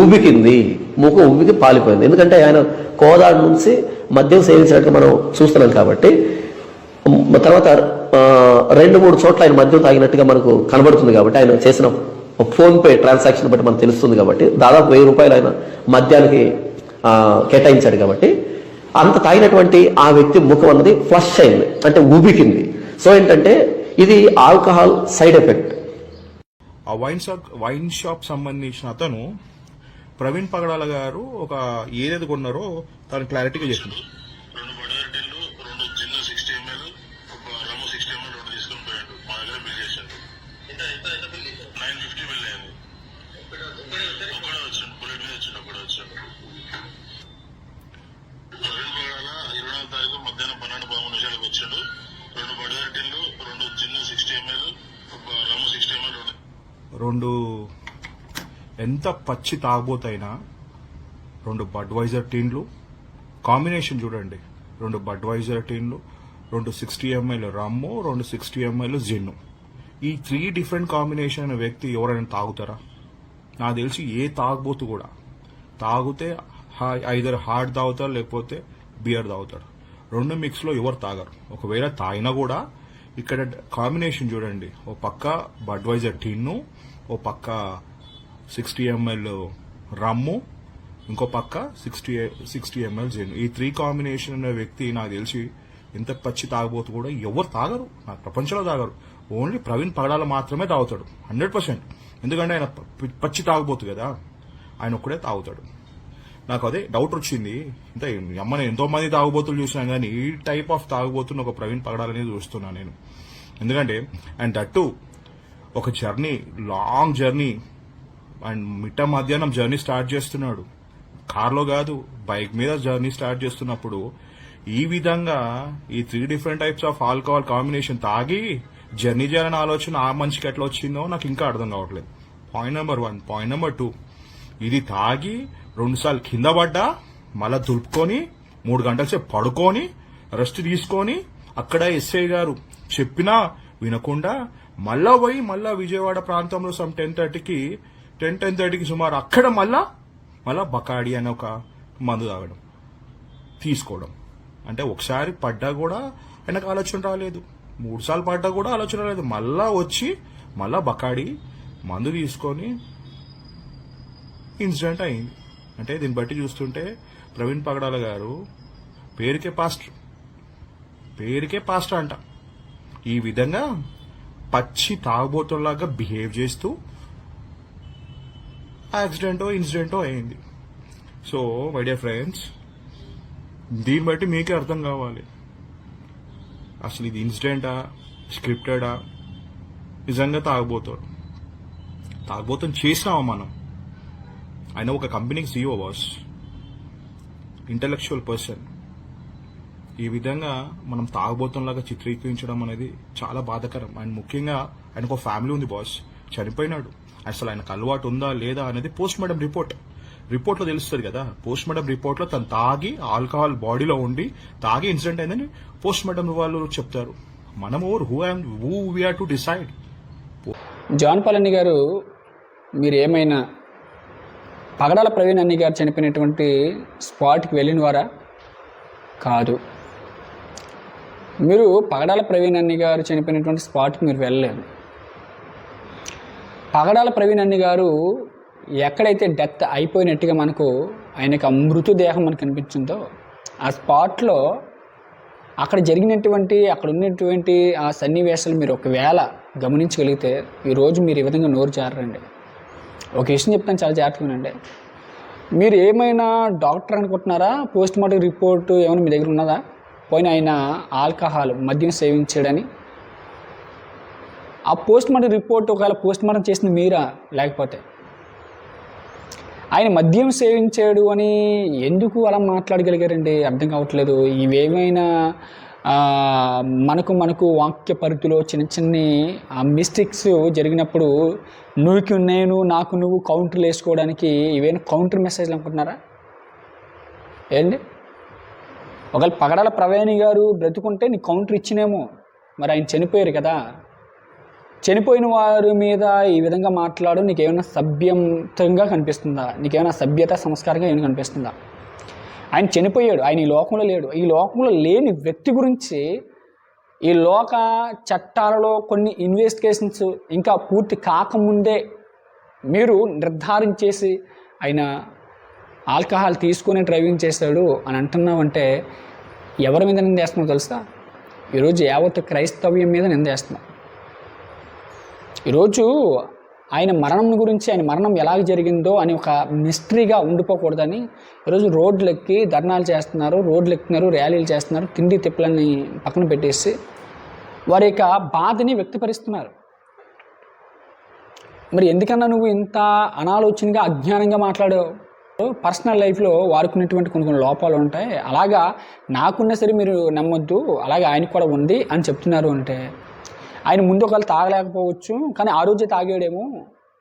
ఉబికింది ముఖం ఉబికి పాలిపోయింది. ఎందుకంటే ఆయన కోదాడు నుంచి మద్యం సేవించినట్టు మనం చూస్తున్నాం కాబట్టి తర్వాత రెండు మూడు చోట్ల ఆయన మద్యం తాగినట్టుగా మనకు కనబడుతుంది కాబట్టి ఆయన చేసిన ఫోన్పే ట్రాన్సాక్షన్ బట్టి మనకు తెలుస్తుంది కాబట్టి దాదాపు వెయ్యి రూపాయలు ఆయన మద్యానికి కేటాయించాడు కాబట్టి అంత తాగినటువంటి ఆ వ్యక్తి ముఖం అన్నది ఫ్లష్ అయింది అంటే ఊబికింది. సో ఏంటంటే ఇది ఆల్కహాల్ సైడ్ ఎఫెక్ట్. ఆ వైన్ షాప్ వైన్ షాప్ సంబంధించిన అతను ప్రవీణ్ పగడాల గారు ఒక ఏదేది కొన్నారో తను క్లారిటీగా చెప్పింది రెండు ఎంత పచ్చి తాగబోతైనా రెండు బడ్వైజర్ టీన్లు కాంబినేషన్ చూడండి. రెండు బడ్వైజర్ టీన్లు రెండు సిక్స్టీ ఎంఐలు రమ్ము రెండు సిక్స్టీ ఎంఐలు జిన్ను. ఈ త్రీ డిఫరెంట్ కాంబినేషన్ వ్యక్తి ఎవరైనా తాగుతారా? నాకు తెలిసి ఏ తాగబోతు కూడా. తాగితే ఐదర్ హార్డ్ తాగుతారు లేకపోతే బియర్ తాగుతారు. రెండు మిక్స్లో ఎవరు తాగరు. ఒకవేళ తాగినా కూడా ఇక్కడ కాంబినేషన్ చూడండి. ఓ పక్క బడ్వైజర్ టిన్ను ఓ పక్క సిక్స్టీ ఎంఎల్ రమ్ము ఇంకో పక్క సిక్స్టీ సిక్స్టీ ఎంఎల్ జెన్. ఈ త్రీ కాంబినేషన్ అనే వ్యక్తి నాకు తెలిసి ఎంత పచ్చి తాగబోతు కూడా ఎవరు తాగరు. నాకు ప్రపంచంలో తాగరు. ఓన్లీ ప్రవీణ్ పగడాల మాత్రమే తాగుతాడు. Hundred percent. ఎందుకంటే ఆయన పచ్చి తాగబోతు కదా. ఆయన ఒక్కడే తాగుతాడు. నాకు అదే డౌట్ వచ్చింది. ఇంత అమ్మని ఎంతో మంది తాగుబోతులు చూసినా కానీ ఈ టైప్ ఆఫ్ తాగుబోతుని ఒక ప్రవీణ్ పగడాలనేది చూస్తున్నాను నేను. ఎందుకంటే అండ్ దట్టు ఒక జర్నీ లాంగ్ జర్నీ అండ్ మిట్ట మధ్యాహ్నం జర్నీ స్టార్ట్ చేస్తున్నాడు. కార్లో కాదు బైక్ మీద జర్నీ స్టార్ట్ చేస్తున్నప్పుడు ఈ విధంగా ఈ three different types of alcohol combination తాగి జర్నీ చేయాలని ఆలోచన ఆ మనిషికి ఎట్లా వచ్చిందో నాకు ఇంకా అర్థం కావట్లేదు. Point number one point number two ఇది తాగి రెండుసార్లు కింద పడ్డా మళ్ళా దులుపుకొని మూడు గంటల సేపు పడుకొని రెస్ట్ తీసుకొని అక్కడ ఎస్ఐ గారు చెప్పినా వినకుండా మళ్ళా పోయి మళ్ళా విజయవాడ ప్రాంతంలో సమ్ టెన్ థర్టీకి టెన్ టెన్ థర్టీకి సుమారు అక్కడ మళ్ళా మళ్ళా బకాడి అనే ఒక మందు తాగడం తీసుకోవడం. అంటే ఒకసారి పడ్డా కూడా ఆయనకు ఆలోచన రాలేదు. మూడు సార్లు పడ్డా కూడా ఆలోచన రాలేదు. మళ్ళా వచ్చి మళ్ళా బకాడి మందు తీసుకొని ఇన్సిడెంట్ అయింది. అంటే దీన్ని బట్టి చూస్తుంటే ప్రవీణ్ పగడాల గారు పేరుకే పాస్టర్ పేరుకే పాస్టర్ అంట. ఈ విధంగా పచ్చి తాగుబోతులాగా బిహేవ్ చేస్తూ యాక్సిడెంటో ఇన్సిడెంటో అయింది. సో మై డియర్ ఫ్రెండ్స్ దీన్ని బట్టి మీకే అర్థం కావాలి. అసలు ఇది ఇన్సిడెంటా స్క్రిప్టెడా? నిజంగా తాగబోతాడు. తాగబోతాం చేసినామా మనం? ఆయన ఒక కంపెనీకి సీఓ బాస్ ఇంటలెక్చువల్ పర్సన్ ఈ విధంగా మనం తాగబోతంలాగా చిత్రీకరించడం అనేది చాలా బాధాకరం. అండ్ ముఖ్యంగా ఆయనకు ఒక ఫ్యామిలీ ఉంది బాస్ చనిపోయినాడు. అసలు ఆయనకు అలవాటు ఉందా లేదా అనేది పోస్ట్ మార్టం రిపోర్ట్. రిపోర్ట్లో తెలుస్తుంది కదా. పోస్ట్ మార్టం రిపోర్ట్లో తను తాగి ఆల్కహాల్ బాడీలో ఉండి తాగి ఇన్సిడెంట్ అయిందని పోస్ట్ మార్టం వాళ్ళు చెప్తారు. మనం over who I am who we are to decide. John పాలన్ని గారు మీరు ఏమైనా పగడాల ప్రవీణ్ అన్ని గారు చనిపోయినటువంటి స్పాట్కి వెళ్ళిన వారా కాదు. మీరు పగడాల ప్రవీణ్ అన్ని గారు చనిపోయినటువంటి స్పాట్కి మీరు వెళ్ళలేదు. పగడాల ప్రవీణ్ అన్ని గారు ఎక్కడైతే డెత్ అయిపోయినట్టుగా మనకు ఆయనకు ఆ మృతదేహం మనకు కనిపించిందో ఆ స్పాట్లో అక్కడ జరిగినటువంటి అక్కడ ఉన్నటువంటి ఆ సన్నివేశాలు మీరు ఒకవేళ గమనించగలిగితే ఈరోజు మీరు ఈ విధంగా నోరు జారండి ఒక విషయం చెప్తాను చాలా జాగ్రత్తగా వినండి. మీరు ఏమైనా డాక్టర్ అనుకుంటున్నారా? పోస్ట్ మార్టం రిపోర్ట్ ఏమైనా మీ దగ్గర ఉన్నదా? పోయిన ఆయన ఆల్కహాల్ మద్యం సేవించాడని ఆ పోస్ట్ మార్టం రిపోర్ట్ ఒకవేళ పోస్ట్ మార్టం చేసింది మీరా? లేకపోతే? ఆయన మద్యం సేవించాడు అని ఎందుకు అలా మాట్లాడగలిగారండి? అర్థం కావట్లేదు. ఇవేమైనా మనకు మనకు వాక్య పరిధిలో చిన్న చిన్ని మిస్టేక్స్ జరిగినప్పుడు నువ్వుకి నేను నాకు నువ్వు కౌంటర్లు వేసుకోవడానికి ఇవేమైనా కౌంటర్ మెసేజ్లు అనుకుంటున్నారా? ఏంటి? ఒకవేళ పగడాల ప్రవేణి గారు బ్రతుకుంటే నీ కౌంటర్ ఇచ్చినేమో. మరి ఆయన చనిపోయారు కదా. చనిపోయిన వారి మీద ఈ విధంగా మాట్లాడు నీకేమైనా సభ్యంతంగా కనిపిస్తుందా? నీకేమైనా సభ్యత సంస్కారంగా ఏమైనా కనిపిస్తుందా? ఆయన చనిపోయాడు ఆయన ఈ లోకంలో లేడు. ఈ లోకంలో లేని వ్యక్తి గురించి ఈ లోక చట్టాలలో కొన్ని ఇన్వెస్టిగేషన్స్ ఇంకా పూర్తి కాకముందే మీరు నిర్ధారించేసి ఆయన ఆల్కహాల్ తీసుకొని డ్రైవింగ్ చేశాడు అని అంటున్నామంటే ఎవరి మీద నిందేస్తున్నావు తెలుసా? ఈరోజు యావత్ క్రైస్తవ్యం మీద నిందేస్తున్నావు. ఈరోజు ఆయన మరణం గురించి ఆయన మరణం ఎలా జరిగిందో అని ఒక మిస్టరీగా ఉండిపోకూడదని ఈరోజు రోడ్లు ఎక్కి ధర్నాలు చేస్తున్నారు రోడ్లు ఎక్కుతున్నారు ర్యాలీలు చేస్తున్నారు తిండి తిప్పలని పక్కన పెట్టేసి వారి యొక్క బాధని వ్యక్తపరుస్తున్నారు. మరి ఎందుకన్నా నువ్వు ఇంత అనాలోచనగా అజ్ఞానంగా మాట్లాడావు? పర్సనల్ లైఫ్లో వారుకున్నటువంటి కొన్ని కొన్ని లోపాలు ఉంటాయి. అలాగా నాకున్నా సరే మీరు నమ్మొద్దు అలాగే ఆయనకు కూడా ఉంది అని చెప్తున్నారు అంటే ఆయన ముందు ఒకవేళ తాగలేకపోవచ్చు కానీ ఆ రోజే తాగాడేమో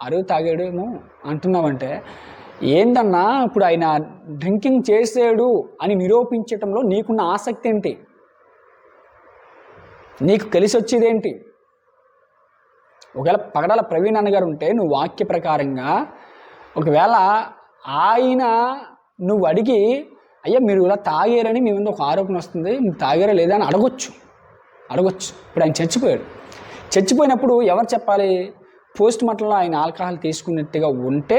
ఆ రోజు తాగాడేమో అంటున్నామంటే ఏందన్నా ఇప్పుడు ఆయన డ్రింకింగ్ చేసాడు అని నిరూపించటంలో నీకున్న ఆసక్తి ఏంటి? నీకు కలిసి వచ్చేదేంటి ఒకవేళ పగడాల ప్రవీణ్ అన్నగారు ఉంటే నువ్వు వాక్య ప్రకారంగా ఒకవేళ ఆయన నువ్వు అడిగి అయ్యా మీరు ఇలా తాగారని మీ ముందు ఒక ఆరోపణ వస్తుంది మీరు తాగారా లేదా అని అడగొచ్చు. అడగొచ్చు. ఇప్పుడు ఆయన చచ్చిపోయాడు. చచ్చిపోయినప్పుడు ఎవరు చెప్పాలి? పోస్ట్ మార్టంలో ఆయన ఆల్కహాల్ తీసుకున్నట్టుగా ఉంటే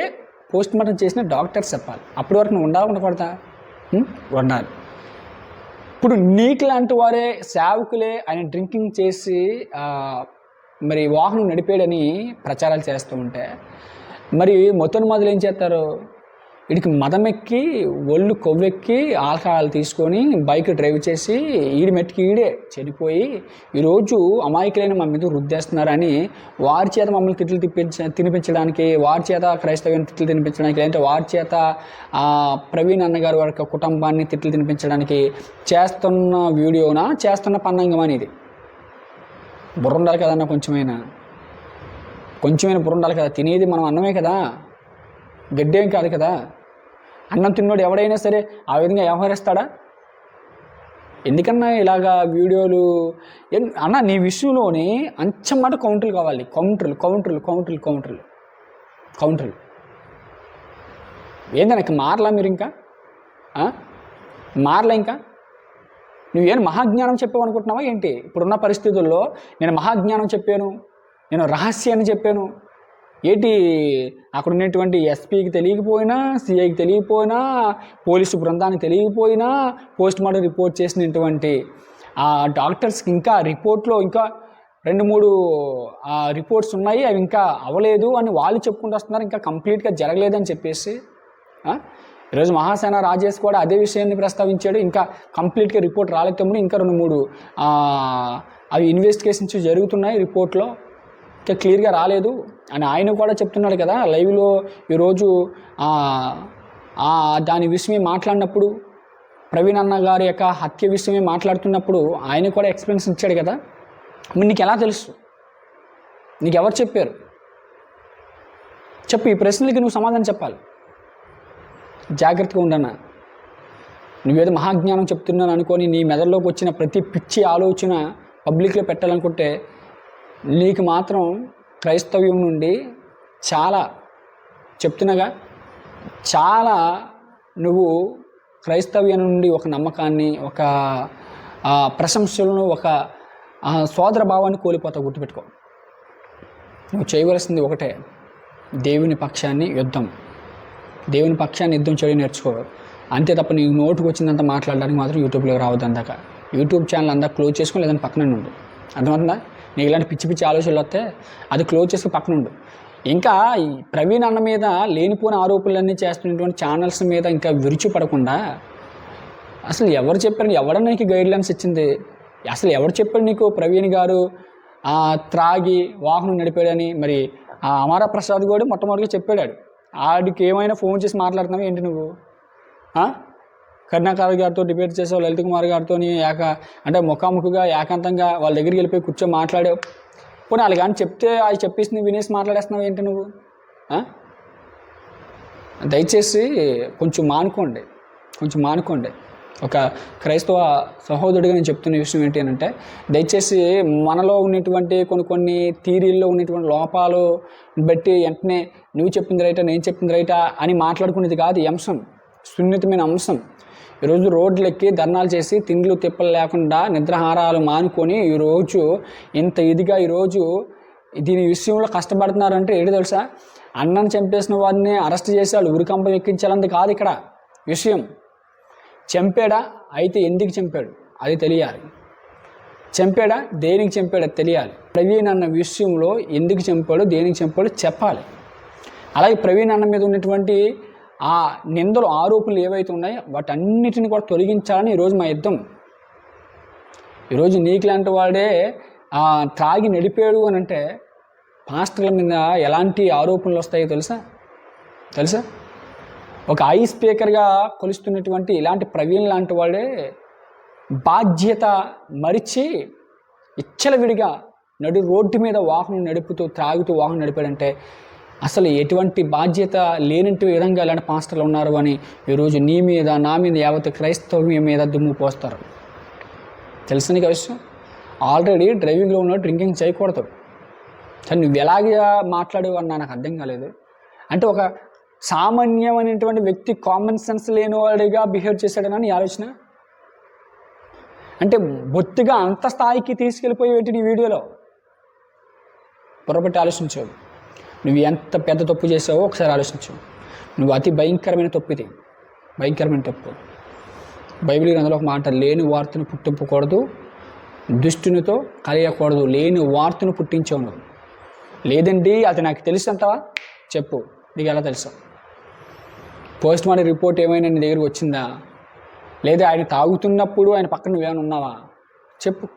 పోస్ట్ మార్టం చేసిన డాక్టర్స్ చెప్పాలి. అప్పటి వరకు నువ్వు ఉండాలి ఉండకూడదా? ఉండాలి. ఇప్పుడు నీకు లాంటి వారే సేవకులే ఆయన డ్రింకింగ్ చేసి మరి వాహనం నడిపాడని ప్రచారాలు చేస్తూ ఉంటే మరి మొత్తం మొదలు ఏం చేస్తారు? వీడికి మదమెక్కి ఒళ్ళు కొవ్వెక్కి ఆల్కహాల్ తీసుకొని బైక్ డ్రైవ్ చేసి ఈడి మెట్టుకి ఈడే చనిపోయి ఈరోజు అమాయకులైన మా మీద రుద్దేస్తున్నారని వారి చేత మమ్మల్ని తిట్లు తిప్పించ తినిపించడానికి వారి చేత క్రైస్తవ్యం తిట్లు తినిపించడానికి లేదంటే వారి చేత ప్రవీణ్ అన్నగారి వారి యొక్క కుటుంబాన్ని తిట్లు తినిపించడానికి చేస్తున్న వీడియోనా చేస్తున్న పన్నంగం అనేది బుర్ర ఉండాలి కదన్న కొంచెమైనా? కొంచెమైనా బుర్ర ఉండాలి కదా తినేది మనం అన్నమే కదా? గడ్డేం కాదు కదా? అన్నం తిన్నోడు ఎవడైనా సరే ఆ విధంగా వ్యవహరిస్తాడా? ఎందుకన్నా ఇలాగా వీడియోలు? అన్న నీ విషయంలోని అంచమాట కౌంటర్లు కావాలి. కౌంటర్లు కౌంటర్లు కౌంటర్లు కౌంటర్లు. కౌంటర్లు. ఏందన్న ఇంకా మారలా మీరు ఇంకా? మారలా ఇంకా? నువ్వేం మహాజ్ఞానం చెప్పావు అనుకుంటున్నావా ఏంటి? ఇప్పుడున్న పరిస్థితుల్లో నేను మహాజ్ఞానం చెప్పాను. నేను రహస్యాన్ని చెప్పాను. ఏంటి? అక్కడ ఉన్నటువంటి ఎస్పీకి తెలియకపోయినా సిఐకి తెలియకపోయినా పోలీసు బృందానికి తెలియకపోయినా పోస్ట్ మార్టం రిపోర్ట్ చేసినటువంటి ఆ డాక్టర్స్కి ఇంకా రిపోర్ట్లో ఇంకా రెండు మూడు రిపోర్ట్స్ ఉన్నాయి అవి ఇంకా అవ్వలేదు అని వాళ్ళు చెప్పుకుంటూ వస్తున్నారు ఇంకా కంప్లీట్గా జరగలేదని చెప్పేసి ఈరోజు మహాసేన రాజేష్ కూడా అదే విషయాన్ని ప్రస్తావించాడు ఇంకా కంప్లీట్గా రిపోర్ట్ రాలేకపోతే ఇంకా రెండు మూడు అవి ఇన్వెస్టిగేషన్స్ జరుగుతున్నాయి రిపోర్ట్లో. క్లియర్గా రాలేదు. అని ఆయన కూడా చెప్తున్నాడు కదా లైవ్లో ఈరోజు దాని విషయమే మాట్లాడినప్పుడు ప్రవీణ్ అన్న గారి యొక్క హత్య విషయమే మాట్లాడుతున్నప్పుడు ఆయన కూడా ఎక్స్పీరియన్స్ ఇచ్చాడు కదా. మరి నీకు ఎలా తెలుసు? నీకు ఎవరు చెప్పారు? చెప్పు ఈ ప్రశ్నలకి నువ్వు సమాధానం చెప్పాలి. జాగ్రత్తగా ఉండన్నా. నువ్వేదో మహాజ్ఞానం చెప్తున్నాను అనుకొని నీ మెదడులోకి వచ్చిన ప్రతి పిచ్చి ఆలోచన పబ్లిక్లో పెట్టాలనుకుంటే నీకు మాత్రం క్రైస్తవ్యం నుండి చాలా చెప్తున్నాగా చాలా నువ్వు క్రైస్తవ్యం నుండి ఒక నమ్మకాన్ని ఒక ప్రశంసలను ఒక సోదర భావాన్ని కోల్పోతావు గుర్తుపెట్టుకో. నువ్వు చేయవలసింది ఒకటే దేవుని పక్షాన్ని యుద్ధం. దేవుని పక్షాన్ని యుద్ధం చేయడం నేర్చుకో. అంతే తప్ప నీకు నోటుకు వచ్చిందంత మాట్లాడడానికి మాత్రం యూట్యూబ్లో రావద్దు అందాక యూట్యూబ్ ఛానల్ అంతా క్లోజ్ చేసుకుని లేదని పక్కన ఉండు. అర్థమవుతుందా? నీకు ఇలాంటి పిచ్చి పిచ్చి ఆలోచనలు వస్తే అది క్లోజ్ చేసుకుని పక్కన ఉండు. ఇంకా ఈ ప్రవీణ్ అన్న మీద లేనిపోయిన ఆరోపణలన్నీ చేస్తున్నటువంటి ఛానల్స్ మీద ఇంకా విరుచు పడకుండా అసలు ఎవరు చెప్పారు? ఎవడన్నా నీకు గైడ్ లైన్స్ ఇచ్చింది? అసలు ఎవరు చెప్పారు నీకు ప్రవీణ్ గారు? త్రాగి వాహనం నడిపాడని మరి ఆ అమరా ప్రసాద్ కూడా మొట్టమొదటిగా చెప్పాడు ఆడికి ఏమైనా ఫోన్ చేసి మాట్లాడుతున్నావు ఏంటి నువ్వు? కరుణాకర్ గారితో డిబేట్ చేసావు లలిత్ కుమార్ గారితో ఏక అంటే ముఖాముఖిగా ఏకాంతంగా వాళ్ళ దగ్గరికి వెళ్ళిపోయి కూర్చో మాట్లాడావు. పోనీ వాళ్ళు కానీ చెప్తే అది చెప్పేసి నువ్వు వినేసి మాట్లాడేస్తున్నావు ఏంటి నువ్వు? దయచేసి కొంచెం మానుకోండి. కొంచెం మానుకోండి. ఒక క్రైస్తవ సహోదరుడిగా నేను చెప్తున్న విషయం ఏంటి అని అంటే దయచేసి మనలో ఉన్నటువంటి కొన్ని కొన్ని థీరీల్లో ఉన్నటువంటి లోపాలు బట్టి వెంటనే నువ్వు చెప్పింది రైటా నేను చెప్పింది రైటా అని మాట్లాడుకునేది కాదు ఈ అంశం. సున్నితమైన అంశం. ఈరోజు రోడ్లు ఎక్కి ధర్నాలు చేసి తిండ్లు తిప్పలు లేకుండా నిద్రాహారాలు మానుకొని ఈరోజు ఇంత ఇదిగా ఈరోజు దీని విషయంలో కష్టపడుతున్నారంటే ఏంటి తెలుసా? అన్నను చంపేసిన వారిని అరెస్ట్ చేసి వాళ్ళు ఉరికంపం ఎక్కించాలంది కాదు ఇక్కడ విషయం. చంపాడా? అయితే ఎందుకు చంపాడు? అది తెలియాలి. చంపాడా? దేనికి చంపాడు? తెలియాలి. ప్రవీణ్ అన్న విషయంలో ఎందుకు చంపాడు? దేనికి చంపాడు? చెప్పాలి. అలాగే ప్రవీణ్ అన్న మీద ఉన్నటువంటి ఆ నిందలు ఆరోపణలు ఏవైతే ఉన్నాయో వాటన్నిటిని కూడా తొలగించాలని ఈరోజు మా యుద్ధం. ఈరోజు నీకు లాంటి వాడే త్రాగి నడిపాడు అని అంటే పాస్టర్ల మీద ఎలాంటి ఆరోపణలు వస్తాయో తెలుసా? తెలుసా? ఒక ఐ స్పీకర్గా కొలుస్తున్నటువంటి ఇలాంటి ప్రవీణ్ లాంటి వాడే బాధ్యత మరిచి ఇచ్చలవిడిగా నడు రోడ్డు మీద వాహనం నడుపుతూ త్రాగుతూ వాహనం నడిపాడంటే అసలు ఎటువంటి బాధ్యత లేనట్టు విధంగా ఇలాంటి పాస్టర్లు ఉన్నారు అని ఈరోజు నీ మీద నా మీద యావత్ క్రైస్తవ్యం మీద దుమ్ము పోస్తారు. తెలుసు నీకు విషయం? ఆల్రెడీ డ్రైవింగ్లో ఉన్న డ్రింకింగ్ చేయకూడదు. కానీ నువ్వు ఎలాగా మాట్లాడేవు అన్న నాకు అర్థం కాలేదు. అంటే ఒక సామాన్యమైనటువంటి వ్యక్తి కామన్ సెన్స్ లేనివాడిగా బిహేవ్ చేశాడని నీ ఆలోచన? అంటే బొత్తిగా అంత స్థాయికి తీసుకెళ్ళిపోయేటి నీ వీడియోలో? పొరపట్టి ఆలోచించావు నువ్వు ఎంత పెద్ద తప్పు చేసావో ఒకసారి ఆలోచించు. నువ్వు అతి భయంకరమైన తప్పు ఇది. భయంకరమైన తప్పు. బైబిల్ గ్రంథంలో ఒక మాట లేని వార్తను పుట్టింపకూడదు దుష్టునితో కలియకూడదు లేని వార్తను పుట్టించావు నువ్వు లేదండి అది నాకు తెలుసు అంటావా చెప్పు నీకు ఎలా తెలుసు? పోస్ట్ మార్టం రిపోర్ట్ ఏమైనా నీ దగ్గరికి వచ్చిందా? లేదా ఆయన తాగుతున్నప్పుడు ఆయన పక్కన నువ్వేమైనా ఉన్నావా? చెప్పు.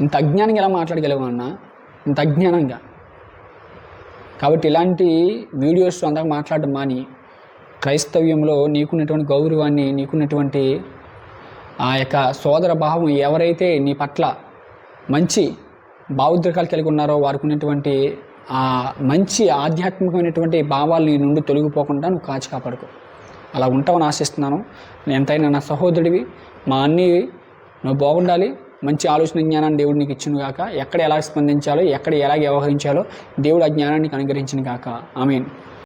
ఇంత అజ్ఞానంగా ఎలా మాట్లాడగలవు అన్న ఇంత అజ్ఞానంగా. కాబట్టి ఇలాంటి వీడియోస్ అందాక మాట్లాడడం మాని క్రైస్తవ్యంలో నీకున్నటువంటి గౌరవాన్ని నీకున్నటువంటి ఆ యొక్క సోదర భావం ఎవరైతే నీ పట్ల మంచి భావోద్రేకాలు కలిగి ఉన్నారో వారికి ఉన్నటువంటి ఆ మంచి ఆధ్యాత్మికమైనటువంటి భావాలు నీ నుండి తొలగిపోకుండా నువ్వు కాచి కాపాడుకో. అలా ఉంటావని ఆశిస్తున్నాను. నేను ఎంతైనా నా సహోదరుడివి. మా అన్ని నువ్వు బాగుండాలి. మంచి ఆలోచన జ్ఞానాన్ని దేవుడు నీకు ఇచ్చిన గాక. ఎక్కడ ఎలా స్పందించాలో ఎక్కడ ఎలా వ్యవహరించాలో దేవుడు ఆ జ్ఞానాన్ని అనుగ్రహించిన గాక. I mean